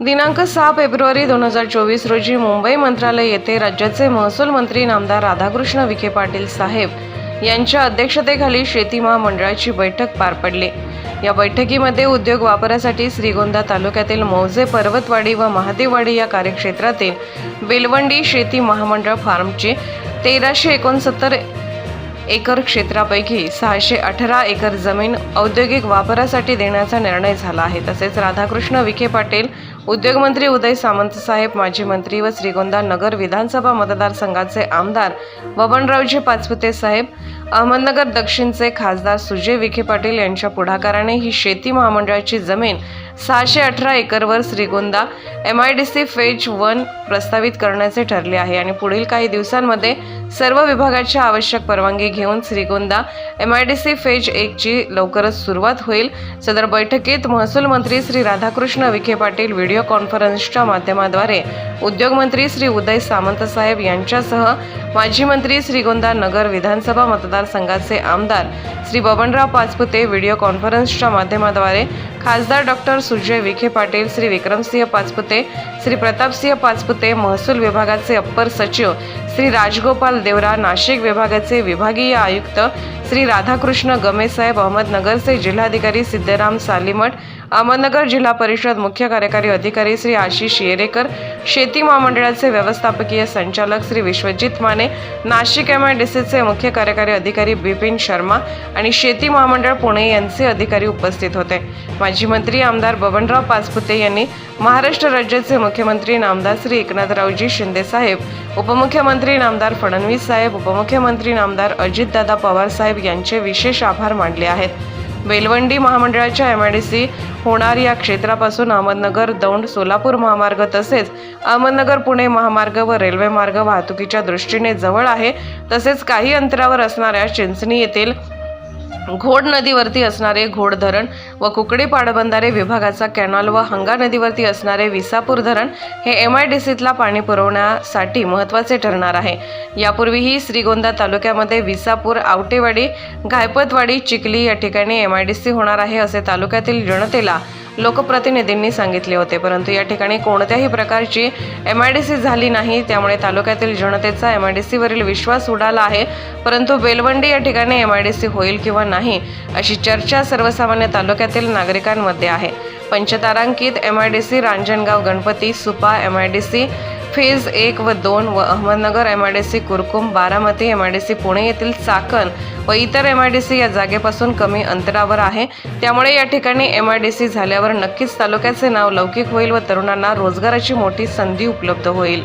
दिनांक सहा फेब्रुवारी दोन हजार चोवीस रोजी मुंबई मंत्रालय येथे राज्याचे महसूल मंत्री नामदार राधाकृष्ण विखे पाटील साहेब यांच्या अध्यक्षतेखाली शेती महामंडळाची बैठक पार पडली. या बैठकीमध्ये उद्योग वापरासाठी श्रीगोंदा तालुक्यातील मौजे पर्वतवाडी व महादेववाडी या कार्यक्षेत्रातील बेलवंडी शेती महामंडळ फार्मची तेराशे एकोणसत्तर एकर क्षेत्रापैकी सहाशे अठरा एकर जमीन औद्योगिक वापरासाठी देण्याचा निर्णय झाला आहे. तसेच राधाकृष्ण विखे पाटील उद्योगमंत्री उदय सामंत साहेब माजी मंत्री व श्रीगोंदा नगर विधानसभा मतदारसंघाचे आमदार बबनरावजी पाचपुते साहेब अहमदनगर दक्षिणचे खासदार सुजय विखे पाटील यांच्या पुढाकाराने ही शेती महामंडळाची जमीन सहाशे अठरा एकरवर Shrigonda M I D C phase one प्रस्तावित करण्याचे ठरले आहे. आणि पुढील काही दिवसांमध्ये सर्व विभागाच्या आवश्यक परवानगी घेऊन Shrigonda M I D C phase एकची लवकरच सुरुवात होईल. सदर बैठकीत महसूल मंत्री श्री राधाकृष्ण विखे पाटील व्हिडिओ कॉन्फरन्सच्या माध्यमाद्वारे उद्योगमंत्री श्री उदय सामंतसाहेब यांच्यासह माजी मंत्री श्रीगोंदा नगर विधानसभा मतदारसंघाचे आमदार श्री बबनराव पाचपुते व्हिडिओ कॉन्फरन्सच्या माध्यमाद्वारे खासदार डॉक्टर सुजय विखे पाटील श्री विक्रमसिंह पाचपुते श्री प्रतापसिंह पाचपुते महसूल विभागाचे अप्पर सचिव श्री राजगोपाल देवरा नाशिक विभागाचे विभागीय आयुक्त श्री राधाकृष्ण गमेसाहेब अहमदनगरचे जिल्हाधिकारी सिद्धराम सालीमठ अहमदनगर जिल्हा परिषद मुख्य कार्यकारी अधिकारी श्री आशिष येरेकर शेती महामंडळाचे व्यवस्थापकीय संचालक Shri Vishwajit Mane Nashik M I D सीचे मुख्य कार्यकारी अधिकारी बिपिन शर्मा आणि शेती महामंडळ पुणे यांचे अधिकारी उपस्थित होते. माजी मंत्री आमदार बबनराव पाचपुते यांनी महाराष्ट्र राज्याचे मुख्यमंत्री नामदार श्री एकनाथरावजी शिंदेसाहेब उपमुख्यमंत्री नामदार फडणवीस साहेब उपमुख्यमंत्री नामदार अजितदादा पवार साहेब साहेब यांचे विशेष आभार मानले आहेत. बेलवंडी महामंडळाच्या एम आय डी सी होणार या क्षेत्रापासून अहमदनगर दौंड सोलापूर महामार्ग तसेच अहमदनगर पुणे महामार्ग व रेल्वे मार्ग वाहतुकीच्या दृष्टीने जवळ आहे. तसेच काही अंतरावर असणाऱ्या चिंचणी येथील घोड नदीवरती असणारे घोड धरण व कुकडी पाटबंधारे विभागाचा कॅनॉल व हंगा नदीवरती असणारे विसापूर धरण हे एम आय डी सीतला पाणी पुरवण्यासाठी महत्त्वाचे ठरणार आहे. यापूर्वीही श्रीगोंदा तालुक्यामध्ये विसापूर आवटेवाडी गायपतवाडी चिखली या ठिकाणी एम आय डी सी होणार आहे असे तालुक्यातील जनतेला लोकप्रतिनिधींनी सांगितले होते परंतु या ठिकाणी कोणत्याही प्रकारची एम आय डी सी झाली नाही. त्यामुळे तालुक्यातील जनतेचा एम आय डी सीवरील विश्वास उडाला आहे. परंतु बेलवंडी या ठिकाणी एम आय डी सी होईल किंवा नाही अशी चर्चा सर्वसामान्य तालुक्यातील नागरिकांमध्ये आहे. पंचतारांकित M I D C Ranjangaon Ganpati Supa M I D C phase एक व दोन व Ahmednagar M I D C Kurkum Baramati M I D C Pune येथील चाकण व इतर एम आय डी सी या जागेपासून कमी अंतरावर आहे. त्यामुळे या ठिकाणी एम आय डी सी झाल्यावर नक्कीच तालुक्याचे नाव लौकिक होईल व तरुणांना रोजगाराची मोठी संधी उपलब्ध होईल.